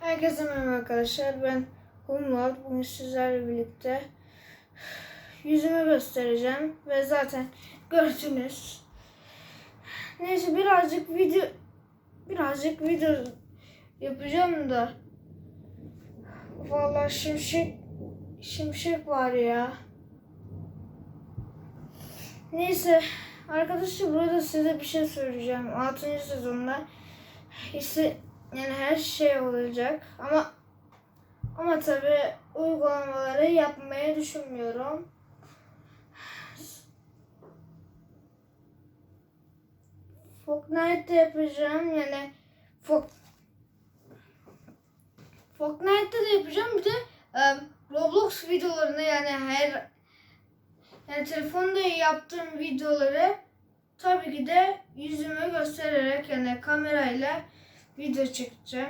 Herkese merhaba arkadaşlar. Ben Humlat. Bugün sizlerle birlikte yüzümü göstereceğim. Ve zaten gördünüz. Neyse birazcık video birazcık video yapacağım da Vallahi şimşek şimşek var ya. Neyse arkadaşlar burada size bir şey söyleyeceğim. 6. sezonda ise yani her şey olacak ama ama tabi uygulamaları yapmayı düşünmüyorum. Fortnite'da yapacağım yani Fok Fortnite'da da yapacağım bir de em, Roblox videolarını yani her yani telefonda yaptığım videoları tabii ki de yüzümü göstererek yani kamerayla video çekeceğim.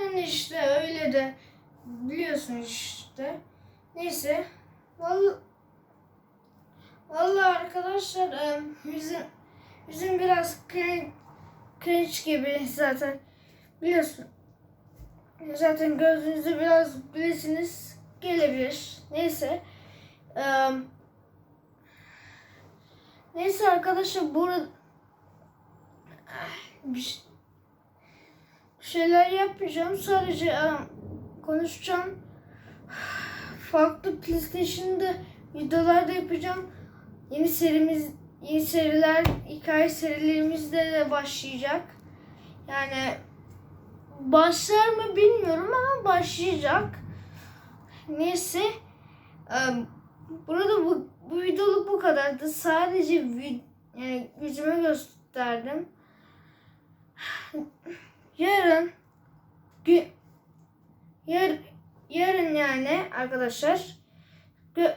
Yani işte öyle de biliyorsun işte. Neyse. Vallahi, vallahi arkadaşlar yüzüm, yüzüm biraz cringe, cringe gibi zaten biliyorsun. Zaten gözünüzü biraz bilirsiniz gelebilir. Neyse. Neyse arkadaşlar burada bir şey- şeyler yapmayacağım. Sadece em, konuşacağım. Farklı PlayStation'da videolar da yapacağım. Yeni serimiz, yeni seriler, hikaye serilerimizde de başlayacak. Yani başlar mı bilmiyorum ama başlayacak. Neyse. em, Burada bu, bu videoluk bu kadardı. Sadece vid- yani yüzümü gösterdim. Yarın gü, yar, yarın yani arkadaşlar gü,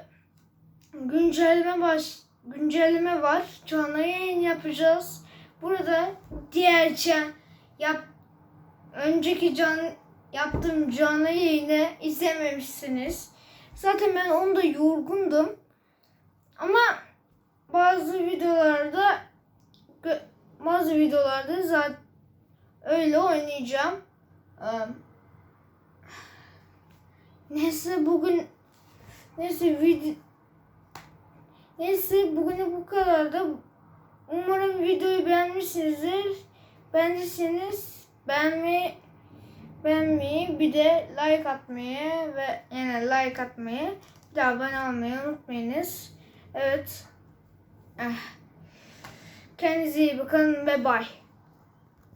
güncelleme baş güncelleme var. Canlı yayın yapacağız. Burada diğer can yap önceki can yaptığım canlı yayını izlememişsiniz. Zaten ben onda yorgundum. Ama bazı videolarda gö- bazı videolarda zaten öyle oynayacağım. Neyse bugün neyse video Neyse bugün bu kadar da umarım videoyu beğenmişsinizdir. Beğendiyseniz beğenmeyi beğenmeyi bir de like atmayı ve yani like atmayı bir de abone olmayı unutmayınız. Evet. Eh. Kendinize iyi bakın ve bye.